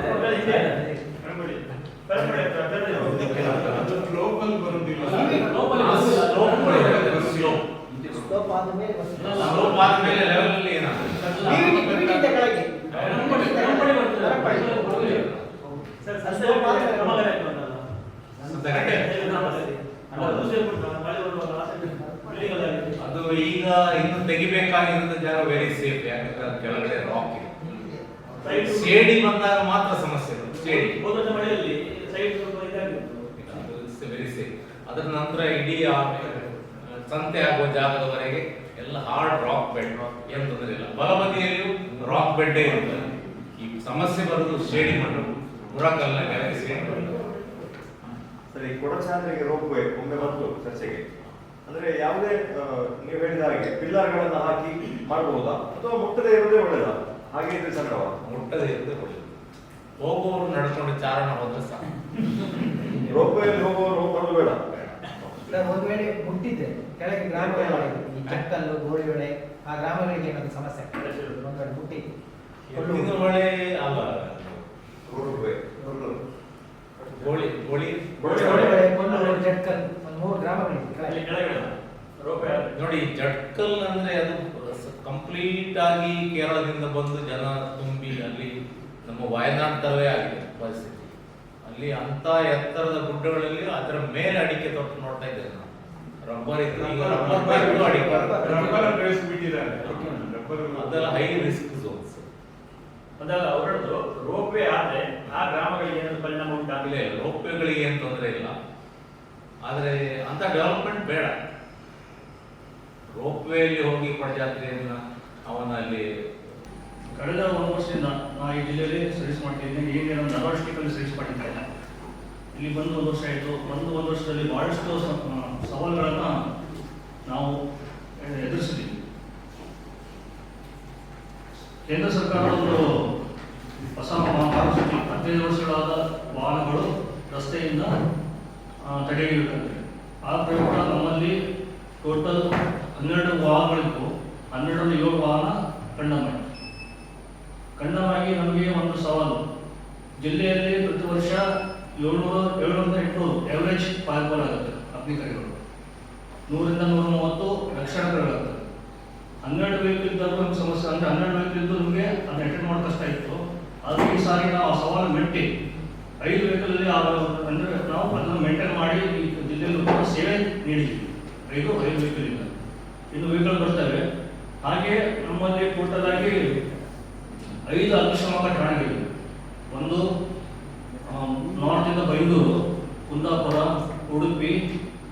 ಸ್ಲೋಪ್ ಒಂದು- ಸ್ಲೋಪ್ ಆದ್ಮೇಲೆ ಲೆವೆಲ್ ಅಲ್ಲಿ ಕೆಳಗೆ. ಸರ್, ಅದು. ಈಗ ಇನ್ನು ತೆಗಿಬೇಕಾಗಿರೋದು ಜಾಗ ವೆರಿ ಸೇಫ್ ಯಾಕಂದ್ರೆ ಅದು ಕೆಳಗಡೆ ರಾಕ್ ಇದೆ. ಸೈಡ್ ಬಂದಾಗ ಮಾತ್ರ ಸಮಸ್ಯೆ. ಸೇಡಿ ವೆರಿ ಸೇಫ್ ಅದರ ನಂತರ ಇಡೀ ಆ ಸಂತೆ ಆಗುವ ಜಾಗದವರೆಗೆ ಎಲ್ಲ ಹಾರ್ಡ್ ರಾಕ್ ಬೆಡ್ ಏನು ತೊಂದರೆ ಇಲ್ಲ. ಬಲಬದಿಯಲ್ಲಿಯೂ ರಾಕ್ ಬೆಡ್ಡೇ ಇರ್ತದೆ ಈ ಸಮಸ್ಯೆ ಬರೋದು ಶೇಡಿ ಮಣ್ಣು ಬುಡಕಲ್ಲ ಕೆಳಗೆ ಮಣ್ಣು ಸರಿ ಕೊಡಚಾದ್ರಿಗೆ ರೋಪ್ ವೇ ಒಮ್ಮೆ ಬಂತು ಚರ್ಚೆಗೆ. ಅಂದ್ರೆ ಯಾವುದೇ ನೀವು ಹೇಳಿದ ಹಾಗೆ ಪಿಲ್ಲರ್ಗಳನ್ನ ಹಾಕಿ ಮಾಡಬಹುದಾ ಅಥವಾ ಮುಟ್ಟದೇ ಇರೋದೇ ಒಳ್ಳೆಯದಾ? ಹಾಗೆ ಇದ್ರೆ ಸಂಗ್ರಹ ಮುಟ್ಟದೇ ಇರೋದೇ ಒಳ್ಳೆಯದು. ಹೋಗುವವರು ನಡ್ಕೊಂಡು ಚಾರಣ ಹೋದ್ರೆ ಸಾಕು. ರೋಪ್ ವೇಯಲ್ಲಿ ಹೋಗುವವರು ಹೋಗೋದು ಬೇಡ. ಹೋದ್ಮೇಲೆ ಮುಟ್ಟಿದ್ರೆ ಕೆಳಗೆ ಗ್ರಾಮ ಈ ಚಕ್ಕಲ್ಲು ಗೋಳಿಬೆಳೆ ಆ ಗ್ರಾಮಗಳಿಗೆ ಏನಾದ್ರು ಸಮಸ್ಯೆ ಆಗ್ತದೆ? ಒಂದು ಮಳೆ ಎತ್ತಿನ ಅಲ್ಲ ಗೋಳಿ ಗೋಳಿ. ಗೋಳಿಬೆಳೆ ಕೊಲ್ಲೂರು ಜಟ್ಕಲ್ ಒಂದು ಮೂರು ಕೆಳಗೆ. ನೋಡಿ ಜಟ್ಕಲ್ ಅಂದ್ರೆ ಅದು ಕಂಪ್ಲೀಟ್ ಆಗಿ ಕೇರಳದಿಂದ ಬಂದು ಜನ ತುಂಬಿ ಅಲ್ಲಿ ನಮ್ಮ ವಯನಾಡ್ ತರವೇ ಆಗಿದೆ ಪರಿಸ್ಥಿತಿ. ಅಲ್ಲಿ ಅಂತ ಎತ್ತರದ ಗುಡ್ಡಗಳಲ್ಲಿ ಅದರ ಮೇಲೆ ಅಡಿಕೆ ತೊಟ್ಟು ನೋಡ್ತಾ ಇದ್ದೇವೆ ನಾವು. ರಬ್ಬರ್ ಇತ್ತು. ಈಗ ರಬ್ಬರ್ ಬೈಕು ಅಡಿ ರಬ್ಬರ್ ಬೆಳೆಸ್ಬಿಟ್ಟಿದ್ದಾರೆ ರಬ್ಬರ್ ಅದೆಲ್ಲ ಹೈ ರಿಸ್ಕ್ ಝೋನ್ಸ್ ಅದಲ್ಲ ಅವರದ್ದು ರೋಪೇ ಆದ್ರೆ ಆ ಗ್ರಾಮಗಳಿಗೆ ಏನಾದ್ರು ಪರಿಣಾಮ ಉಂಟಾಗಲೇ ರೋಪ್ವೇಗಳಿಗೆ ಏನು ತೊಂದರೆ ಇಲ್ಲ. ಆದರೆ ಅಂತ ಡೆವಲಪ್ಮೆಂಟ್ ಬೇಡ. ರೋಪ್ವೇಯಲ್ಲಿ ಹೋಗಿ ಪಡಜಾತ್ರೆಯನ್ನ ಅವನ ಅಲ್ಲಿ ಕಳೆದ ಒಂದು ವರ್ಷದಿಂದ ನಾ ಈ ಜಿಲ್ಲೆಯಲ್ಲಿ ಸರ್ವಿಸ್ ಮಾಡ್ತಿದ್ದೀನಿ ಏನೇನು ನಲವತ್ತು ಡಿಸ್ಟಿಕಲ್ಲಿ ಸರ್ವಿಸ್ ಮಾಡಿದ್ದೇನೆ ಇಲ್ಲಿ ಬಂದು ಒಂದು ವರ್ಷ ಆಯಿತು. ಬಂದು ಒಂದು ವರ್ಷದಲ್ಲಿ ಬಹಳಷ್ಟು ಸವಾಲುಗಳನ್ನು ನಾವು ಎದುರಿಸಿದ್ದೀವಿ. ಕೇಂದ್ರ ಸರ್ಕಾರ ಒಂದು ಹೊಸ ಮಾರ್ಗಸೂಚಿ ಹದಿನೈದು ವರ್ಷಗಳಾದ ವಾಹನಗಳು ರಸ್ತೆಯಿಂದ ಆ, ತಡೆ ಆ ಪ್ರಯುಕ್ತ ನಮ್ಮಲ್ಲಿ ಟೋಟಲ್ ಹನ್ನೆರಡು ವಾಹನಗಳಿತ್ತು ಹನ್ನೆರಡರಲ್ಲಿ ಏಳು ವಾಹನ ಕಂಡಮಾಯಿತು ಕಣ್ಣವಾಗಿ ನಮಗೆ ಒಂದು ಸವಾಲು. ಜಿಲ್ಲೆಯಲ್ಲಿ ಪ್ರತಿ ವರ್ಷ ಏಳ್ನೂರ ಏಳ್ನೂರಿಂದ ಎಂಟುನೂರು ಎವರೇಜ್ ಪಾಲ್ಪಾಲ್ ಆಗುತ್ತೆ ಅಗ್ನಿಕರಿಗಳು ನೂರಿಂದ ನೂರ ಮೂವತ್ತು ರಕ್ಷಣೆಗಳಾಗ್ತದೆ ಹನ್ನೆರಡು ವೆಹಿಕಲ್ ಇದ್ದರೂ ನಮ್ಗೆ ಸಮಸ್ಯೆ. ಅಂದರೆ ಹನ್ನೆರಡು ವೆಹಿಕಲ್ ಇದ್ದು ನಮಗೆ ಅದನ್ನ ಅಟೆಂಡ್ ಮಾಡೋ ಕಷ್ಟ ಇತ್ತು. ಆದರೆ ಈ ಸಾರಿ ನಾವು ಆ ಸವಾಲು ಮೆಟ್ಟಿ. ಐದು ವೆಹಿಕಲಲ್ಲಿ ಅಂದರೆ ನಾವು ಅದನ್ನು ಮೇಂಟೈನ್ ಮಾಡಿ ಈ ಜಿಲ್ಲೆಯಲ್ಲಿ ಕೂಡ ಸೇವೆ ನೀಡಿದ್ದೀವಿ ಐದು ಐದು ವೆಹಿಕಲ್ ಇಲ್ಲ ಇನ್ನು ವೆಹಿಕಲ್ ಬರ್ತವೆ. ಹಾಗೆ ನಮ್ಮಲ್ಲಿ ಟೋಟಲ್ ಆಗಿ ಐದು ಅಗ್ನಿಶಾಮಕ ಠಾಣೆಗಳಿವೆ. ಒಂದು ನಾರ್ತಿಂದ ಬೈಂದೂರು, ಕುಂದಾಪುರ, ಉಡುಪಿ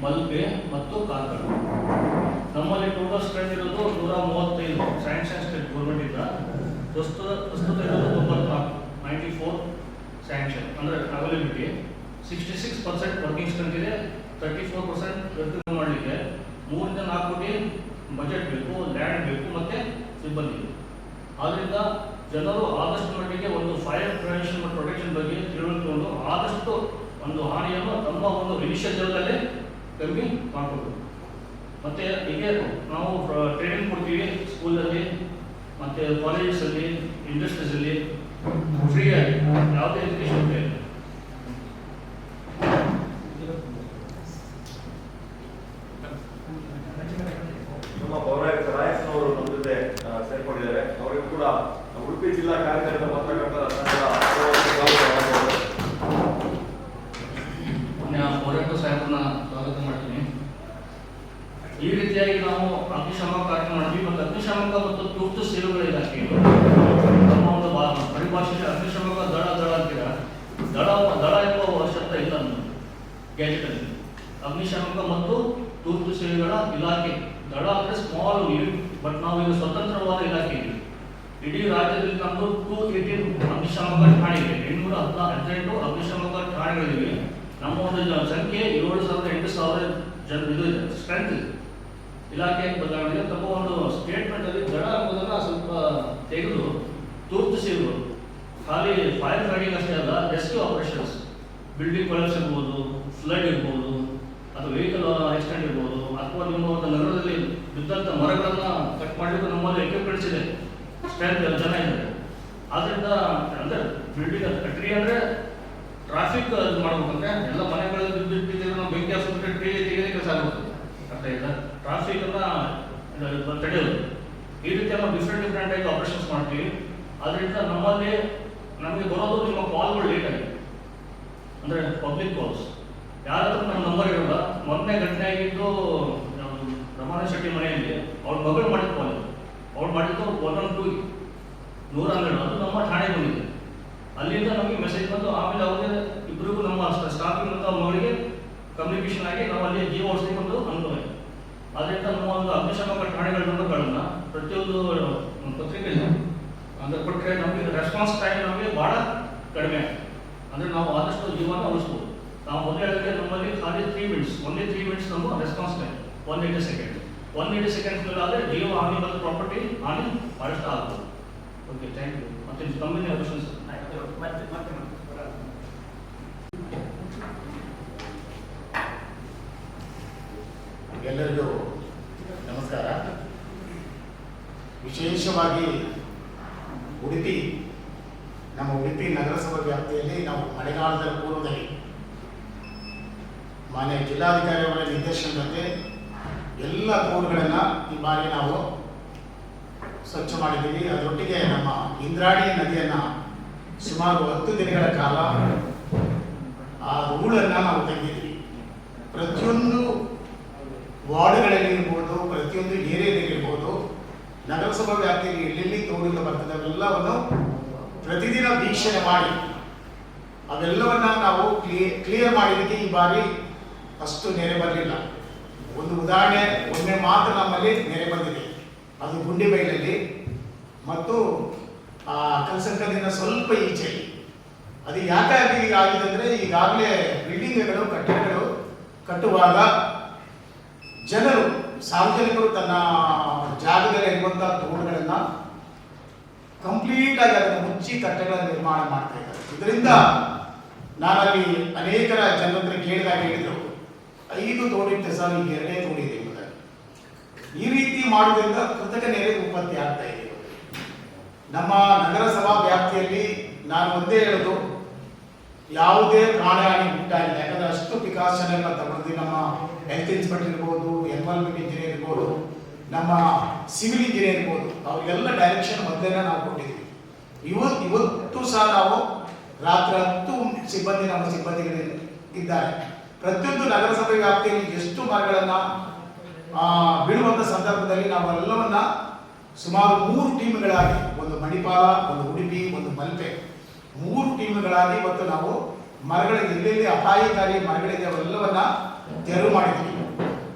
ಮಲ್ಪೆ ಮತ್ತು ಕಾರ್ಕಳ ನಮ್ಮಲ್ಲಿ ಟೋಟಲ್ ಸ್ಟ್ರೆಂತ್ ಇರೋದು ನೂರ ಮೂವತ್ತೈದು. ಸ್ಯಾಂಕ್ಷನ್ ಸ್ಟೇಟ್ ಗೌರ್ಮೆಂಟ್ ಇಂದ. ಪ್ರಸ್ತುತ ಪ್ರಸ್ತುತ ಇರೋದು ತೊಂಬತ್ನಾಲ್ಕು. ನೈಂಟಿ ಫೋರ್ ಸ್ಯಾಂಕ್ಷನ್ ಅಂದರೆ availability sixty six percent working strength ಇದೆ. ತರ್ಟಿ ಫೋರ್ ಪರ್ಸೆಂಟ್ ವ್ಯಕ್ತಿ ಮಾಡಲಿಕ್ಕೆ. ಮೂರಿಂದ ನಾಲ್ಕು ಕೋಟಿ ಬಜೆಟ್ ಬೇಕು ಲ್ಯಾಂಡ್ ಬೇಕು ಮತ್ತು ಸಿಬ್ಬಂದಿ. ಆದ್ದರಿಂದ ಜನರು ಆದಷ್ಟು ಮಟ್ಟಿಗೆ ಒಂದು ಫೈರ್ ಪ್ರಿವೆನ್ಷನ್ ಮತ್ತು ಪ್ರೊಟೆಕ್ಷನ್ ಬಗ್ಗೆ ತಿಳುವಳಿಕೊಂಡು ಆದಷ್ಟು ಒಂದು ಹಾನಿಯನ್ನು ತಮ್ಮ ಒಂದು ಇನಿಷಿಯೇಟಿವ್ದಲ್ಲೇ ಕಮ್ಮಿ ಮಾಡ್ಕೋಬೇಕು ಮತ್ತೆ ಹೀಗೆ ನಾವು ಟ್ರೈನಿಂಗ್ ಕೊಡ್ತೀವಿ ಸ್ಕೂಲಲ್ಲಿ ಮತ್ತೆ ಕಾಲೇಜಸಲ್ಲಿ ಇಂಡಸ್ಟ್ರೀಸಲ್ಲಿ ಫ್ರೀಯಾಗಿ ಯಾವುದೇ ಎಜುಕೇಶನ್ ಇಲ್ಲ ನಮ್ಮ ಪೌರಾಯುಕ್ತ ರಾಯಸ್ನವರು ನಮ್ಮ ಜೊತೆ ಆ, ಸೇರ್ಕೊಂಡಿದ್ದಾರೆ ಅವರಿಗೂ ಕೂಡ ಉಡುಪಿ ಜಿಲ್ಲಾ ಕಾರ್ಯಕರ್ತ ಪತ್ರಕರ್ತರ ಸಂಘದ ಸ್ವಾಗತ ಮಾನ್ಯ ಪೌರಾಯುಕ್ತ ಸಾಹೇಬ್ರನ್ನ ಸ್ವಾಗತ ಮಾಡ್ತೀನಿ ಈ ರೀತಿಯಾಗಿ ನಾವು ಅಗ್ನಿಶಾಮಕ ಕಾರ್ಯಕ್ರಮ ಮಾಡಿದ್ವಿ ಮತ್ತು ಅಗ್ನಿಶಾಮಕ ಮತ್ತು ತುರ್ತು ಸೇವೆಗಳ ಇಲಾಖೆ ನಮ್ಮ ಒಂದು ಬಾ- ಪರಿಭಾಷೆಯಲ್ಲಿ ಅಗ್ನಿಶಾಮಕ ದಳ ದಳ ಅಂತೀರ ದಳ ದಳ ಎಂಬ ಶಬ್ದ ಇಲ್ಲ ಗ್ಯಾಜೆಟ್ ಅಲ್ಲಿ ಅಗ್ನಿಶಾಮಕ ಮತ್ತು ತುರ್ತು ಸೇವೆಗಳ ಇಲಾಖೆ ದಳ ಅಂದ್ರೆ ಸ್ಮಾಲ್ ಯೂನಿಟ್ ಬಟ್ ನಾವು ಈಗ ಸ್ವತಂತ್ರವಾದ ಇಲಾಖೆ ಇದೆ ಇಡೀ ರಾಜ್ಯದಲ್ಲಿ ನಮ್ಮದು ಟೂ ಏಟೀನ್ ಅಗ್ನಿಶಾಮಕ ಠಾಣೆ ಇದೆ ಎಂಟುನೂರ ಹದಿನಾ ಹದಿನೆಂಟು ಅಗ್ನಿಶಾಮಕ ಠಾಣೆಗಳಿವೆ. ನಮ್ಮ ಒಂದು ಜನಸಂಖ್ಯೆ ಸಂಖ್ಯೆ ಏಳು ಸಾವಿರದ ಎಂಟು ಸಾವಿರ ಜನ, ಇದು ಇದೆ ಸ್ಟ್ರೆಂತ್ ಇದೆ. ಇಲಾಖೆ ಬದಲಾವಣೆಗೆ ತಮ್ಮ ಒಂದು ಸ್ಟೇಟ್ಮೆಂಟ್ ಅಲ್ಲಿ ದಳ ಎಂಬುದನ್ನ ಸ್ವಲ್ಪ ತೆಗೆದು ತುರ್ತು ಸೇವೆಗಳು ಖಾಲಿ ಫೈರ್ ಫೈಟಿಂಗ್ ಅಷ್ಟೇ ಅಲ್ಲ ರೆಸ್ಕ್ಯೂ ಆಪರೇಷನ್ಸ್ ಬಿಲ್ಡಿಂಗ್ ಕೊಲಾಪ್ಸ್ ಇರ್ಬೋದು ಫ್ಲಡ್ ಇರ್ಬೋದು, ಅಥವಾ ವೆಹಿಕಲ್ ಆಕ್ಸಿಡೆಂಟ್ ಇರ್ಬೋದು, ಅಥವಾ ನಿಮ್ಮ ಒಂದು ನಗರದಲ್ಲಿ ಬಿದ್ದಂಥ ಮರಗಳನ್ನು ಕಟ್ ಮಾಡಲಿಕ್ಕೆ ನಮ್ಮಲ್ಲಿ ಎಕ್ವಿಪ್ಮೆಂಟ್ಸ್ ಇದೆ. ಸ್ಟ್ರೆಂತ್ ಜನ ಇದ್ದಾರೆ ಆದ್ರಿಂದ ಅಂದ್ರೆ ಬಿಲ್ಡಿಂಗ್ ಅದು ಟ್ರೀ ಅಂದ್ರೆ ಟ್ರಾಫಿಕ್ ಮಾಡ್ಬೇಕಂದ್ರೆ ಎಲ್ಲ ಮನೆಗಳಲ್ಲಿ ಬಿದ್ದಿಟ್ಟಿದ್ರೆ ನಾವು ಬೆಂಕಿ ಹಾಸ್ಬಿಟ್ರೆ ಟ್ರೀ ತೆಗೆದೇ ಕೆಲಸ ಆಗುತ್ತೆ ಅರ್ಥ ಇಲ್ಲ ಟ್ರಾಫಿಕ್ ಅನ್ನ ಇದು ತಡೆಯೋದು. ಈ ರೀತಿ ಎಲ್ಲ ಡಿಫ್ರೆಂಟ್ ಡಿಫ್ರೆಂಟ್ ಆಗಿ ಆಪರೇಷನ್ಸ್ ಮಾಡ್ತೀವಿ. ಅದರಿಂದ ನಮ್ಮಲ್ಲಿ ನಮಗೆ ಬರೋದು ನಿಮ್ಮ ಕಾಲ್ಗಳು ಲೇಟ್ ಆಗಿದೆ ಅಂದ್ರೆ ಪಬ್ಲಿಕ್ ಕಾಲ್ಸ್ ಯಾರಾದ್ರೂ ನಮ್ಮ ನಂಬರ್ ಇರೋಲ್ಲ, ಮೊನ್ನೆ ಘಟನೆ ಆಗಿದ್ದು ರಮಾನ ಶೆಟ್ಟಿ ಮನೆಯಲ್ಲಿ, ಅವ್ರ ಮಗಳು ಮಾಡಿದ ಕಾಲ್ ಅವ್ರು ಮಾಡಿದ್ದು ಒನ್ ಒನ್ ಟೂ ನೂರ ಹನ್ನೆರಡು, ಅದು ನಮ್ಮ ಠಾಣೆ ಬಂದಿದೆ. ಅಲ್ಲಿಂದ ನಮಗೆ ಮೆಸೇಜ್ ಬಂದು, ಆಮೇಲೆ ಅವ್ರಿಗೆ ಇಬ್ಬರಿಗೂ ನಮ್ಮ ಸ್ಟಾಫಿಂಗ್ ಮತ್ತು ಅವ್ರ ಮಗಳಿಗೆ ಕಮ್ಯುನಿಕೇಶನ್ ಆಗಿ ನಾವು ಅಲ್ಲಿ ಜೀವ ಔಷಧಿ ಒಂದು ಅದರಿಂದ ನಮ್ಮ ಒಂದು ಅಗ್ನಿಶಾಮಕ ಠಾಣೆಗಳ ನಂಬರ್ಗಳನ್ನ ಪ್ರತಿಯೊಂದು ಪತ್ರಿಕೆಯಲ್ಲಿ ಅಂದ್ರೆ ಕೊಟ್ಟರೆ ನಮಗೆ ರೆಸ್ಪಾನ್ಸ್ ಟೈಮ್ ನಮಗೆ ಬಹಳ ಕಡಿಮೆ ಅಂದ್ರೆ ನಾವು ಆದಷ್ಟು ಜೀವನ ಉಳಿಸ್ಬೋದು. ನಾವು ಮೊದಲು ಹೇಳಿದ್ರೆ ನಮ್ಮಲ್ಲಿ ಖಾಲಿ three minutes only three minutes ನಮ್ಮ response time one eighty second one eighty seconds ಮೇಲೆ ಆದರೆ ಜಿಯೋ ಆಗಿ ಮತ್ತು ಪ್ರಾಪರ್ಟಿ ಹಾನಿ ಬಹಳಷ್ಟು ಆಗ್ಬೋದು. ಓಕೆ ಥ್ಯಾಂಕ್ ಯು ಮತ್ತೆ ಆಯ್ತು ಮತ್ತೆ ಮತ್ತೆ ಮತ್ತೆ. ಎಲ್ಲರಿಗೂ ನಮಸ್ಕಾರ. ವಿಶೇಷವಾಗಿ ಉಡುಪಿ ನಮ್ಮ ಉಡುಪಿ ನಗರಸಭಾ ವ್ಯಾಪ್ತಿಯಲ್ಲಿ ನಾವು ಮಳೆಗಾಲದ ಪೂರ್ವದಲ್ಲಿ ಮಾನ್ಯ ಜಿಲ್ಲಾಧಿಕಾರಿಯವರ ನಿರ್ದೇಶನದಂತೆ ಎಲ್ಲ ರೋಡ್ಗಳನ್ನು ಈ ಬಾರಿ ನಾವು ಸ್ವಚ್ಛ ಮಾಡಿದ್ದೀವಿ. ಅದರೊಟ್ಟಿಗೆ ನಮ್ಮ ಇಂದ್ರಾಣಿ ನದಿಯನ್ನು ಸುಮಾರು ಹತ್ತು ದಿನಗಳ ಕಾಲ ಆ ಧೂಳನ್ನು ನಾವು ತೆಗೆದಿದ್ವಿ. ಪ್ರತಿಯೊಂದು ವಾರ್ಡ್ಗಳಲ್ಲಿ ಇರ್ಬೋದು ಪ್ರತಿಯೊಂದು ಏರಿಯಾದಲ್ಲಿ ಇರ್ಬೋದು ನಗರಸಭಾ ವ್ಯಾಪ್ತಿಯಲ್ಲಿ ಎಲ್ಲೆಲ್ಲಿ ತೋಡಿಗೆ ಬರ್ತದೆ ಅವೆಲ್ಲವನ್ನು ಪ್ರತಿದಿನ ವೀಕ್ಷಣೆ ಮಾಡಿ ಅವೆಲ್ಲವನ್ನ ನಾವು ಕ್ಲಿಯರ್ ಕ್ಲಿಯರ್ ಮಾಡಿದ್ದಕ್ಕೆ ಈ ಬಾರಿ ಅಷ್ಟು ನೆರೆ ಬರಲಿಲ್ಲ. ಒಂದು ಉದಾಹರಣೆ ಒಮ್ಮೆ ಮಾತ್ರ ನಮ್ಮಲ್ಲಿ ನೆರೆ ಬಂದಿದೆ. ಅದು ಗುಂಡಿಬೈಲಲ್ಲಿ ಮತ್ತು, ಆ, ಕಲ್ಸಂಕದಿಂದ ಸ್ವಲ್ಪ ಈಚೆ. ಅದು ಯಾಕಾಗಿ ಆಗಿದೆ ಅಂದರೆ, ಈಗಾಗಲೇ ಬಿಲ್ಡಿಂಗ್ಗಳು, ಕಟ್ಟಡಗಳು ಕಟ್ಟುವಾಗ ಜನರು, ಸಾರ್ವಜನಿಕರು ತನ್ನ ಜಾಗದಲ್ಲಿ ಇರುವಂಥ ತೋಡುಗಳನ್ನ ಕಂಪ್ಲೀಟ್ ಆಗಿ ಅದನ್ನು ಮುಚ್ಚಿ ಕಟ್ಟಡಗಳ ನಿರ್ಮಾಣ ಮಾಡ್ತಾ ಇದ್ದಾರೆ. ಇದರಿಂದ ನಾನಲ್ಲಿ ಅನೇಕರ ಜನರ ಕೇಳಿದಾಗ ಹೇಳಿದ್ರು. ಐದು ದೋಣಿ ಸರ್ ಈಗ ಎರಡೇ ತೋಡಿದೆ ಈ ರೀತಿ ಮಾಡುವುದರಿಂದ ಕೃತಕ ನೆರೆ ಉತ್ಪತ್ತಿ ಆಗ್ತಾ ಇದೆ ನಮ್ಮ ನಗರಸಭಾ ವ್ಯಾಪ್ತಿಯಲ್ಲಿ ನಾನು ಒಂದೇ ಹೇಳೋದು, ಯಾವುದೇ ಪ್ರಾಣಹಾನಿ ಉಂಟಾಗಿಲ್ಲ ಯಾಕಂದ್ರೆ ಅಷ್ಟು ಪ್ರಿಕಾಷನ್ ಎಲ್ಲ ತಗೊಂಡು ನಮ್ಮ ಹೆಲ್ತ್ ಇನ್ಸ್ಪೆಕ್ಟರ್ ಇರ್ಬೋದು ಎನ್ವೈರ್ಮೆಂಟ್ ಇಂಜಿನಿಯರ್ ಇರ್ಬೋದು, ನಮ್ಮ ಸಿವಿಲ್ ಇಂಜಿನಿಯರ್ ಇರ್ಬೋದು, ಅವರಿಗೆಲ್ಲ ಡೈರೆಕ್ಷನ್ ಮೊದಲೇ ನಾವು ಕೊಟ್ಟಿದ್ವಿ ಇವತ್ತು ಇವತ್ತು ಸಹ ನಾವು ರಾತ್ರಿ ಹತ್ತು ಸಿಬ್ಬಂದಿ ನಮ್ಮ ಸಿಬ್ಬಂದಿಗಳು ಇದ್ದಾರೆ. ಪ್ರತಿಯೊಂದು ನಗರಸಭೆ ವ್ಯಾಪ್ತಿಯಲ್ಲಿ ಎಷ್ಟು ಮರಗಳನ್ನ ಆ, ಬೀಳುವಂತ ಸಂದರ್ಭದಲ್ಲಿ ನಾವೆಲ್ಲವನ್ನ ಸುಮಾರು ಮೂರು ಟೀಮ್ಗಳಾಗಿ ಒಂದು ಮಣಿಪಾಲ ಒಂದು ಉಡುಪಿ ಒಂದು ಮಲ್ಪೆ ಮೂರು ಟೀಮ್ಗಳಾಗಿ ಮತ್ತು ನಾವು ಮರಗಳ ಎಲ್ಲೆಲ್ಲಿ ಅಪಾಯಕಾರಿ ಮರಗಳಿದೆ ಅವೆಲ್ಲವನ್ನ ತೆರವು ಮಾಡಿದ್ವಿ.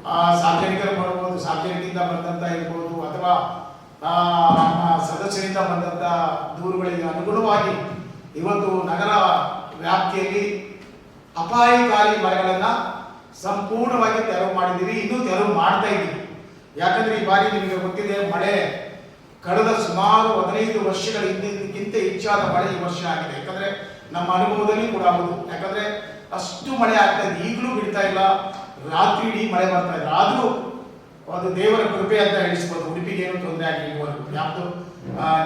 ಆ ಸಾರ್ವಜನಿಕರು ಮಾಡಬಹುದು ಸಾರ್ವಜನಿಕರಿಂದ ಬಂದಂತ ಇರ್ಬೋದು ಅಥವಾ ಸದಸ್ಯರಿಂದ ಬಂದಂತ ದೂರುಗಳಿಗೆ ಅನುಗುಣವಾಗಿ ಇವತ್ತು ನಗರ ವ್ಯಾಪ್ತಿಯಲ್ಲಿ ಅಪಾಯಕಾರಿ ಮರಗಳನ್ನ ಸಂಪೂರ್ಣವಾಗಿ ತೆರವು ಮಾಡಿದ್ದೀರಿ, ಇನ್ನೂ ತೆರವು ಮಾಡ್ತಾ ಇದ್ದೀವಿ. ಯಾಕಂದ್ರೆ ಈ ಬಾರಿ ನಿಮಗೆ ಗೊತ್ತಿದೆ, ಮಳೆ ಕಳೆದ ಸುಮಾರು ಹದಿನೈದು ವರ್ಷಗಳ ಹಿಂದಿನಕ್ಕಿಂತ ಹೆಚ್ಚಾದ ಮಳೆ ಈ ವರ್ಷ ಆಗಿದೆ. ಯಾಕಂದ್ರೆ ನಮ್ಮ ಅನುಭವದಲ್ಲಿ ಕೂಡ ಹೌದು. ಯಾಕಂದ್ರೆ ಅಷ್ಟು ಮಳೆ ಆಗ್ತಾ ಇದೆ. ಈಗಲೂ ಬಿಡ್ತಾ ಇಲ್ಲ. ರಾತ್ರಿ ಇಡೀ ಮಳೆ ಬರ್ತಾ ಇಲ್ಲ ಆದರೂ ಅದು ದೇವರ ಕೃಪೆ ಅಂತ ಎಣಿಸ್ಬೋದು ಉಡುಪಿಗೆ ಏನು ತೊಂದರೆ ಆಗಿರ್ಬೋದು ಯಾವುದು?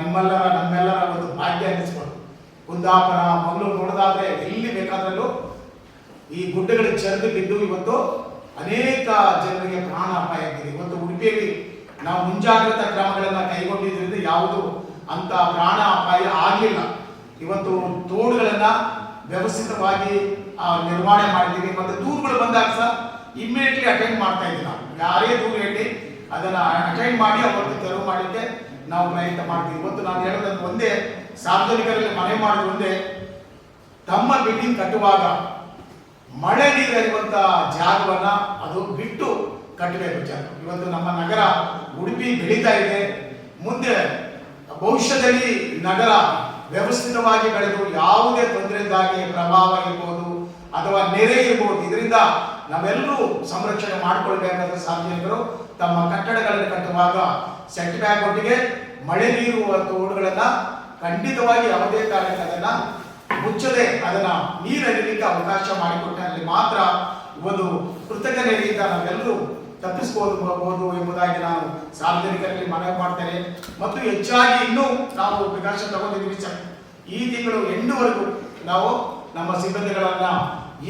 ನಿಮ್ಮೆಲ್ಲರ ನಮ್ಮೆಲ್ಲರ ಒಂದು ಭಾಗ್ಯ ಅನ್ನಿಸ್ಬೋದು. ಕುಂದಾಪುರ, ಮಂಗಳೂರು ನೋಡೋದಾದ್ರೆ ಎಲ್ಲಿ ಬೇಕಾದ್ರಲ್ಲೂ ಈ ಗುಡ್ಡಗಳ ಬಿದ್ದು ಇವತ್ತು ಅನೇಕ ಜನರಿಗೆ ಪ್ರಾಣ ಅಪಾಯ ಆಗಿದೆ. ಇವತ್ತು ಉಡುಪಿಯಲ್ಲಿ ನಾವು ಮುಂಜಾಗ್ರತಾ ಕ್ರಮಗಳನ್ನು ಕೈಗೊಂಡಿದ್ದರಿಂದ ಯಾವುದು ಅಂತ ಪ್ರಾಣ ಅಪಾಯ ಆಗಲಿಲ್ಲ. ಇವತ್ತು ತೋಡುಗಳನ್ನ ವ್ಯವಸ್ಥಿತವಾಗಿ ನಿರ್ವಹಣೆ ಮಾಡಿದ್ದೀವಿ. ಮತ್ತೆ ದೂರುಗಳು ಬಂದಾಗ ಸಹ ಇಮ್ಮಿಡಿಯೇಟ್ಲಿ ಅಟೆಂಡ್ ಮಾಡ್ತಾ ಇದ್ದೀವಿ ನಾವು. ಯಾರೇ ದೂರು ಹೇಳಿ ಅದನ್ನ ಅಟೆಂಡ್ ಮಾಡಿ ಅವತ್ತು ತೆರವು ಮಾಡಲಿಕ್ಕೆ ನಾವು ಪ್ರಯತ್ನ ಮಾಡ್ತೀವಿ. ಇವತ್ತು ನಾನು ಹೇಳೋದನ್ನು ಒಂದೇ, ಸಾರ್ವಜನಿಕರಲ್ಲಿ ಮನೆ ಮಾಡೋದು ಒಂದೇ, ತಮ್ಮ ಬಿಲ್ಡಿಂಗ್ ಕಟ್ಟುವಾಗ ಮಳೆ ನೀರು ಜಾಗವನ್ನು ಜಾಗವನ್ನ ಅದು ಬಿಟ್ಟು ಕಟ್ಟಬೇಕು ಜಾಗ ಇವತ್ತು ನಮ್ಮ ನಗರ ಉಡುಪಿ ಬೆಳೀತಾ ಇದೆ. ಮುಂದೆ ಭವಿಷ್ಯದಲ್ಲಿ ನಗರ ವ್ಯವಸ್ಥಿತವಾಗಿ ಬೆಳೆದು ಯಾವುದೇ ತೊಂದರೆಯಿಂದಾಗಿ ಪ್ರಭಾವ ಇರ್ಬೋದು ಅಥವಾ ನೆರೆ ಇರ್ಬೋದು. ಇದರಿಂದ ನಾವೆಲ್ಲರೂ ಸಂರಕ್ಷಣೆ ಮಾಡಿಕೊಳ್ಬೇಕಾದ ಸಾರ್ವಜನಿಕರು ತಮ್ಮ ಕಟ್ಟಡಗಳನ್ನು ಕಟ್ಟುವಾಗ ಸೆಟ್ ಬ್ಯಾಕ್ ಒಟ್ಟಿಗೆ ಮಳೆ ನೀರು ತೋಡುಗಳನ್ನ ಖಂಡಿತವಾಗಿ ಯಾವುದೇ ಕಾರಣಕ್ಕೆ ಅದನ್ನ ಮುಚ್ಚದೆ ಅದನ್ನ ನೀರು ಹರಿಲಿಕ್ಕೆ ಅವಕಾಶ ಮಾಡಿಕೊಟ್ಟಲ್ಲಿ ಮಾತ್ರ ಒಂದು ಕೃತಕ ನೆರೆಯಿಂದ ನಾವೆಲ್ಲರೂ ತಪ್ಪಿಸ್ಕೋಬಹುದು ಎಂಬುದಾಗಿ ನಾನು ಸಾರ್ವಜನಿಕರಲ್ಲಿ ಮನವಿ ಮಾಡ್ತೇನೆ. ಮತ್ತು ಹೆಚ್ಚಾಗಿ ಇನ್ನೂ ನಾವು ಪ್ರಕಾಶ ತಗೊಂಡಿದ್ದೀವಿ ಸರ್. ಈ ತಿಂಗಳು ಎಂಡುವರೆಗೂ ನಾವು ನಮ್ಮ ಸಿಬ್ಬಂದಿಗಳನ್ನ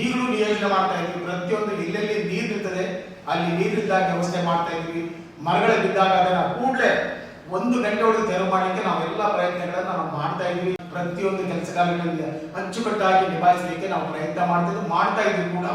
ಈಗಲೂ ನಿಯೋಜನೆ ಮಾಡ್ತಾ ಇದ್ವಿ ಪ್ರತಿಯೊಂದು ಇಲ್ಲೆಲ್ಲಿ ನೀರು ನಿಲ್ತದೆ, ಅಲ್ಲಿ ನೀರಿದ್ದಾಗ ವ್ಯವಸ್ಥೆ ಮಾಡ್ತಾ ಇದ್ವಿ ಮರಗಳ ಬಿದ್ದಾಗ ಅದನ್ನ ಕೂಡಲೇ ಒಂದು ಗಂಟೆ ಒಳಗೆ ತೆರವು ಮಾಡಲಿಕ್ಕೆ ನಾವೆಲ್ಲ ಪ್ರಯತ್ನಗಳನ್ನು ನಾವು ಮಾಡ್ತಾ ಇದ್ವಿ ಪ್ರತಿಯೊಂದು ಕೆಲಸಗಾರಗಳಲ್ಲಿ ಅಚ್ಚುಕಟ್ಟಾಗಿ ನಿಭಾಯಿಸಲಿಕ್ಕೆ ನಾವು ಪ್ರಯತ್ನ ಮಾಡ್ತಿದ್ವಿ ಮಾಡ್ತಾ ಇದ್ವಿ ಕೂಡ.